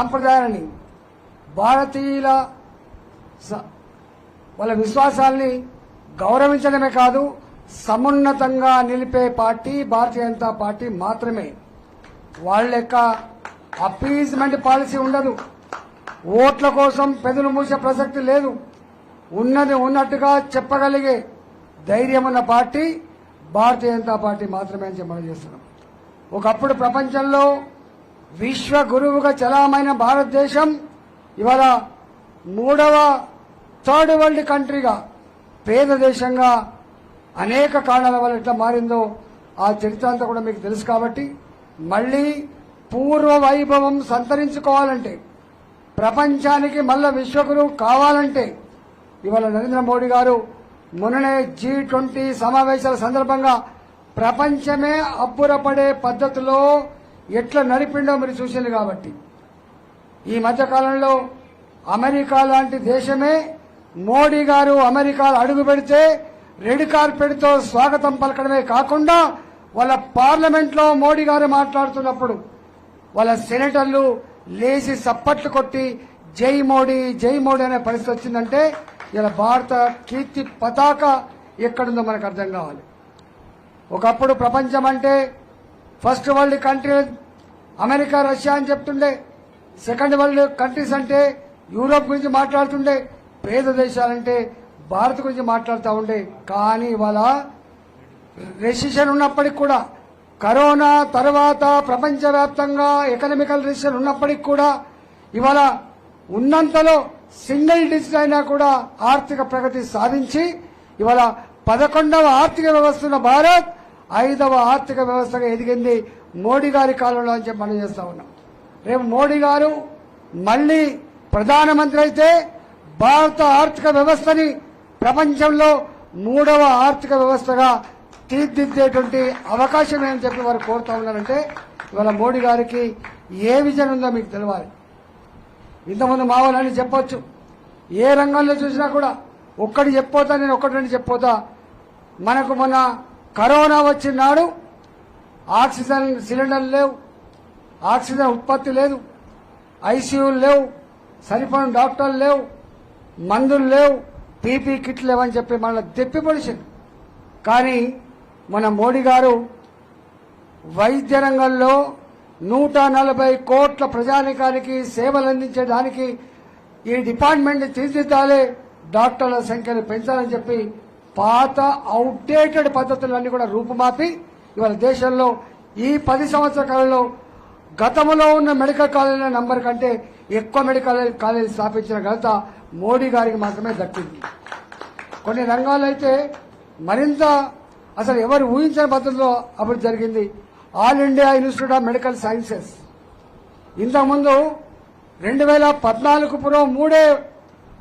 సాంప్రదాయాలని భారతీయుల స- వాళ్ళ విశ్వాసాల్ని గౌరవించడమే కాదు సమున్నతంగా నిలిపే పార్టీ భారతీయ జనతా పార్టీ మాత్రమే. వాళ్ళ యొక్క అపీజ్మెంట్ పాలసీ ఉండదు. ఓట్ల కోసం పెదలు మూసే ప్రసక్తి లేదు. ఉన్నది ఉన్నట్టుగా చెప్పగలిగే ధైర్యం ఉన్న పార్టీ భారతీయ జనతా పార్టీ మాత్రమే అని చెప్పడం చేస్తున్నాం. ఒకప్పుడు ప్రపంచంలో విశ్వ గురువుగా చలామైన భారతదేశం ఇవాళ మూడవ థర్డ్ వరల్డ్ కంట్రీగా పేద దేశంగా అనేక కారణాల వల్ల ఎట్లా మారిందో ఆ చరిత్ర అంతా కూడా మీకు తెలుసు కాబట్టి మళ్ళీ పూర్వ వైభవం సంతరించుకోవాలంటే ప్రపంచానికి మళ్ళా విశ్వగురువు కావాలంటే ఇవాళ నరేంద్ర మోడీ గారు మొన్ననే జీ ట్వంటీ సమావేశాల సందర్భంగా ప్రపంచమే అబ్బురపడే పద్ధతిలో ఎట్లా నడిపిండో మీరు చూసింది కాబట్టి. ఈ మధ్యకాలంలో అమెరికా లాంటి దేశమే మోడీ గారు అమెరికాలో అడుగు పెడితే రెడ్ కార్పెట్తో స్వాగతం పలకడమే కాకుండా వాళ్ళ పార్లమెంట్లో మోడీ గారు మాట్లాడుతున్నప్పుడు వాళ్ళ సెనేటర్లు లేచి సప్పట్లు కొట్టి జై మోడీ జై మోడీ అనే పరిస్థితి వచ్చిందంటే ఇలా భారత కీర్తి పతాక ఎక్కడుందో మనకు అర్థం కావాలి. ఒకప్పుడు ప్రపంచం అంటే first world country America Russia అని చెప్తుండే. సెకండ్ వరల్డ్ కంట్రీస్ అంటే యూరోప్ గురించి మాట్లాడుతుండే. పేద దేశాలంటే భారత్ గురించి మాట్లాడుతూ ఉండే. కానీ ఇవాళ రెసిషన్ ఉన్నప్పటికి కూడా కరోనా తర్వాత ప్రపంచవ్యాప్తంగా ఎకనామికల్ రెసిషన్ ఉన్నప్పటికి కూడా ఇవాళ ఉన్నంతలో సింగిల్ డిజిట్ అయినా కూడా ఆర్థిక ప్రగతి సాధించి ఇవాళ పదకొండవ ఆర్థిక వ్యవస్థ భారత్ ఐదవ ఆర్థిక వ్యవస్థగా ఎదిగింది మోడీ గారి కాలంలో అని చెప్పి మనం చేస్తా ఉన్నాం. రేపు మోడీ గారు మళ్ళీ ప్రధానమంత్రి అయితే భారత ఆర్థిక వ్యవస్థని ప్రపంచంలో మూడవ ఆర్థిక వ్యవస్థగా తీర్చిదిద్దేటువంటి అవకాశం ఏమని చెప్పి వారు కోరుతా ఉన్నారంటే ఇవాళ మోడీ గారికి ఏ విజన్ ఉందో మీకు తెలియాలి ఇంతకుముందు మావాలని చెప్పొచ్చు. ఏ రంగంలో చూసినా కూడా ఒక్కటి చెప్పోతా నేను ఒక్కటి రెండు చెప్పోతా మనకు మొన్న కరోనా వచ్చిన నాడు ఆక్సిజన్ సిలిండర్లు లేవు ఆక్సిజన్ ఉత్పత్తి లేదు ఐసీయూలు లేవు సరిపడిన డాక్టర్లు లేవు మందులు లేవు పీపీ కిట్లు లేవని చెప్పి మన తెప్పిపడిచింది కానీ మన మోడీ గారు వైద్య రంగంలో నూట నలభై కోట్ల ప్రజానికానికి సేవలు అందించడానికి ఈ డిపార్ట్మెంట్ తీర్చిదిద్దాలి డాక్టర్ల సంఖ్యను పెంచాలని చెప్పి పాత అవుట్డేటెడ్ పద్ధతులన్నీ కూడా రూపుమాపి. ఇవాళ దేశంలో ఈ పది సంవత్సరాల కాలంలో గతంలో ఉన్న మెడికల్ కాలేజీల నంబర్ కంటే ఎక్కువ మెడికల్ కాలేజీ స్థాపించిన ఘనత మోడీ గారికి మాత్రమే దక్కింది. కొన్ని రంగాలైతే అయితే మరింత అసలు ఎవరు ఊహించని పద్ధతిలో అభివృద్ధి జరిగింది. All India Institute of Medical Sciences. ఇంతకుముందు రెండు వేల పద్నాలుగు పూర్వం మూడే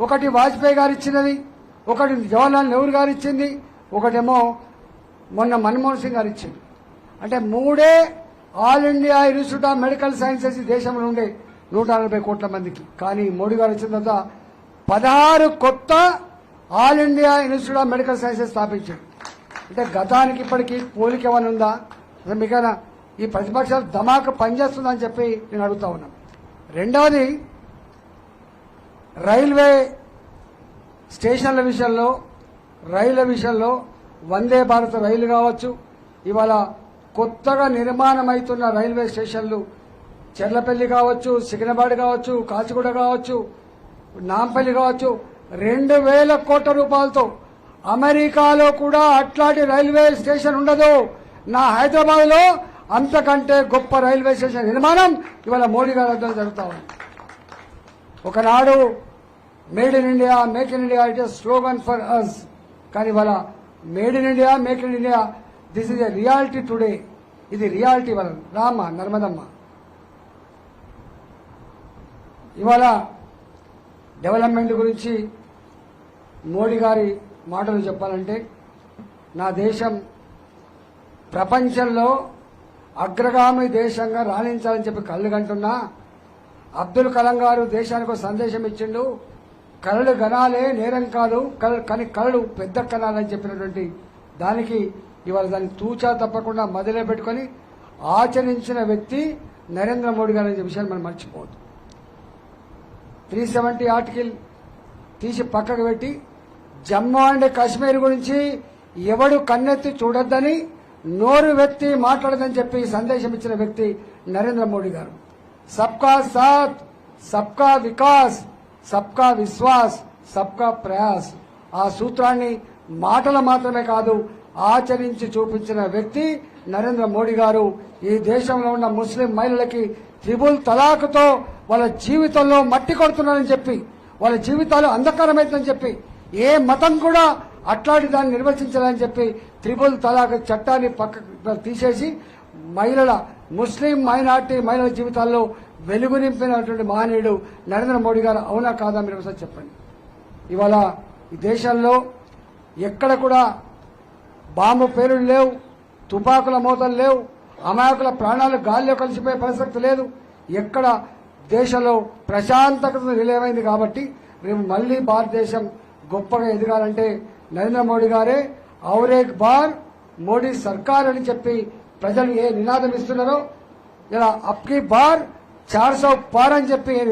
ఒకటి వాజ్పేయి గారు ఇచ్చినది ఒకటి జవహర్లాల్ నెహ్రూ గారు ఇచ్చింది ఒకటేమో మొన్న మన్మోహన్ సింగ్ గారు ఇచ్చింది. అంటే మూడే All India Institute of Medical Sciences దేశంలో ఉండే నూట నలభై కోట్ల మందికి. కానీ మోడీ గారు వచ్చిన తర్వాత పదహారు కొత్త All India Institute of Medical Sciences స్థాపించారు. అంటే గతానికి ఇప్పటికి పోలిక ఏమైనా ఉందా? మీకైనా ఈ ప్రతిపక్షాలు ధమాక పనిచేస్తుందని చెప్పి నేను అడుగుతా ఉన్నాను రెండవది రైల్వే స్టేషన్ల విషయంలో రైళ్ళ విషయంలో వందే భారత్ రైలు కావచ్చు. ఇవాళ కొత్తగా నిర్మాణం అవుతున్న రైల్వే స్టేషన్లు చెర్లపల్లి కావచ్చు సికింద్రాబాద్ కావచ్చు కాచిగూడ కావచ్చు నాంపల్లి కావచ్చు రెండు వేల కోట్ల రూపాయలతో అమెరికాలో కూడా అట్లాంటి రైల్వే స్టేషన్ ఉండదు. నా హైదరాబాద్లో అంతకంటే గొప్ప రైల్వే స్టేషన్ నిర్మాణం ఇవాళ మోడీ గారి జరుగుతా ఉంది. ఒకనాడు made in India make in India it is slogan for us కానీ వల్ల made in India make in India this is a reality today ఇది రియాలిటీ వల్ల. రామ నర్మదమ్మ. ఇవాళ డెవలప్మెంట్ గురించి మోడీ గారి మాటలు చెప్పాలంటే నా దేశం ప్రపంచంలో అగ్రగామి దేశంగా రాణించాలని చెప్పి కళ్ళు కంటున్నా అబ్దుల్ కలాం గారు దేశానికి సందేశం ఇచ్చిండు. కళలు గణాలే నేరం కాదు. కళ- కానీ కళలు పెద్ద కణాలని చెప్పినటువంటి దానికి ఇవాళ దాన్ని తూచా తప్పకుండా మొదలే పెట్టుకొని ఆచరించిన వ్యక్తి నరేంద్ర మోడీ గారు అనే విషయాన్ని మనం మర్చిపోవద్దు. త్రీ సెవెంటీ ఆర్టికల్ తీసి పక్కకు పెట్టి జమ్మూ అండ్ కాశ్మీర్ గురించి ఎవడు కన్నెత్తి చూడొద్దని నోరు వ్యక్తి మాట్లాడదని చెప్పి సందేశం ఇచ్చిన వ్యక్తి నరేంద్ర మోడీ గారు. సబ్కా సాత్ సబ్కా వికాస్. సబ్కా విశ్వాస్ సబ్కా ప్రయాస్. ఆ సూత్రాన్ని మాటలు మాత్రమే కాదు ఆచరించి చూపించిన వ్యక్తి నరేంద్ర మోడీ గారు. ఈ దేశంలో ఉన్న ముస్లిం మహిళలకి త్రిబుల్ తలాక్తో వాళ్ళ జీవితంలో మట్టి కొడుతున్నారని చెప్పి వాళ్ళ జీవితాలు అంధకారమవుతుందని చెప్పి ఏ మతం కూడా అట్లాంటి దాన్ని నిర్వచించాలని చెప్పి త్రిబుల్ తలాక్ చట్టాన్ని పక్కకు తీసేసి మహిళల ముస్లిం మైనార్టీ మహిళల జీవితాల్లో వెలుగు నింపినటువంటి మహనీయుడు నరేంద్ర మోడీ గారు అవునా కాదా మీరు ఒకసారి చెప్పండి. ఇవాళ ఈ దేశంలో ఎక్కడ కూడా బాంబు పేరులు లేవు తుపాకుల మూతలు లేవు అమాయకుల ప్రాణాలు గాల్లో కలిసిపోయే పరిస్థితి లేదు. ఎక్కడ దేశంలో ప్రశాంతత నిలయమైంది కాబట్టి రేపు మళ్ళీ భారతదేశం గొప్పగా ఎదగాలంటే నరేంద్ర మోడీ గారే ఔరేక్ బార్ మోడీ సర్కార్ అని చెప్పి ప్రజలు ఏ నినాదం ఇస్తున్నారో ఇలా అప్కి బార్ చార్ సో పార్ అని చెప్పి ఏ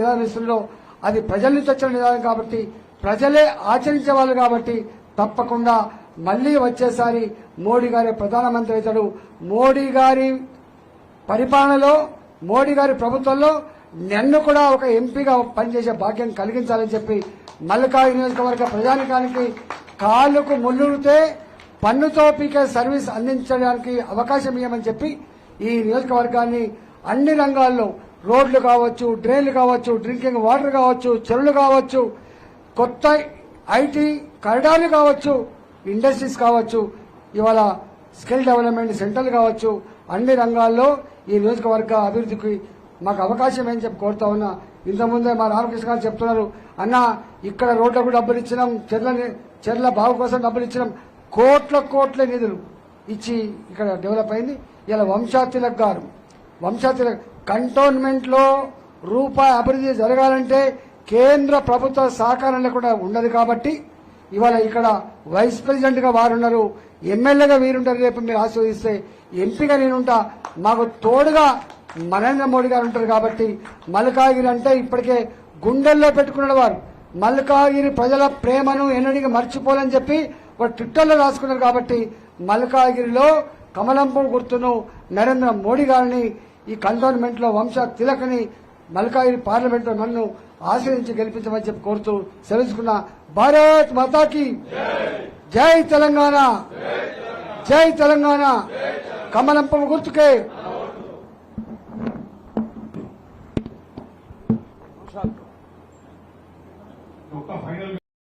అది ప్రజల నుంచి వచ్చిన నిదానం కాబట్టి ప్రజలే ఆచరించే వాళ్ళు కాబట్టి తప్పకుండా మళ్ళీ వచ్చేసారి మోడీ గారి ప్రధానమంత్రి అవుతాడు. మోడీ గారి పరిపాలనలో మోడీ గారి ప్రభుత్వంలో నన్ను కూడా ఒక ఎంపీగా పనిచేసే భాగ్యం కలిగించాలని చెప్పి మల్కాయి నియోజకవర్గ ప్రజానికానికి కాళ్ళకు ముళ్ళుడితే పన్నుతో పీకే సర్వీస్ అందించడానికి అవకాశం ఇవ్వమని చెప్పి ఈ నియోజకవర్గాన్ని అన్ని రంగాల్లో రోడ్లు కావచ్చు డ్రైన్లు కావచ్చు డ్రింకింగ్ వాటర్ కావచ్చు చెరువులు కావచ్చు కొత్త ఐటీ కరడాలు కావచ్చు ఇండస్ట్రీస్ కావచ్చు ఇవాళ స్కిల్ డెవలప్మెంట్ సెంటర్లు కావచ్చు అన్ని రంగాల్లో ఈ నియోజకవర్గ అభివృద్ధికి మాకు అవకాశం ఏం చెప్పి కోరుతా ఉన్నా. ఇంతకుముందే మా రామకృష్ణ గారు చెప్తున్నారు అన్న ఇక్కడ రోడ్లకు డబ్బులు ఇచ్చినాం చెర్ల చెర్ల బాగు కోసం డబ్బులు ఇచ్చినాం కోట్ల కోట్ల నిధులు ఇచ్చి ఇక్కడ డెవలప్ అయింది. ఇలా వంశాతిలక్ గారు వంశా కంటోన్మెంట్లో రూపాయి అభివృద్ధి జరగాలంటే కేంద్ర ప్రభుత్వ సహకారం లేకుండా ఉండదు కాబట్టి ఇవాళ ఇక్కడ వైస్ ప్రెసిడెంట్గా వారున్నారు. ఎమ్మెల్యేగా వీరుంటారు రేపు మీరు ఆస్వాదిస్తే ఎంపీగా నేనుంటా. మాకు తోడుగా నరేంద్ర మోడీ గారు ఉంటారు కాబట్టి మల్కాగిరి అంటే ఇప్పటికే గుండెల్లో పెట్టుకున్నాడు వారు. మల్కాగిరి ప్రజల ప్రేమను ఎన్నడికి మర్చిపోలని చెప్పి ఒక ట్విట్టర్లో రాసుకున్నారు కాబట్టి మల్కాగిరిలో కమలంపం గుర్తును నరేంద్ర మోడీ గారిని ఈ కంటోన్మెంట్లో వంశ తిలకని మల్కాగిరి పార్లమెంట్లో నన్ను ఆశ్రయించి గెలిపించమని చెప్పి కోరుతూ సెలవుకున్న భారత్ మాతాకి. జై తెలంగాణ. జై తెలంగాణ. కమలంపం గుర్తుకే.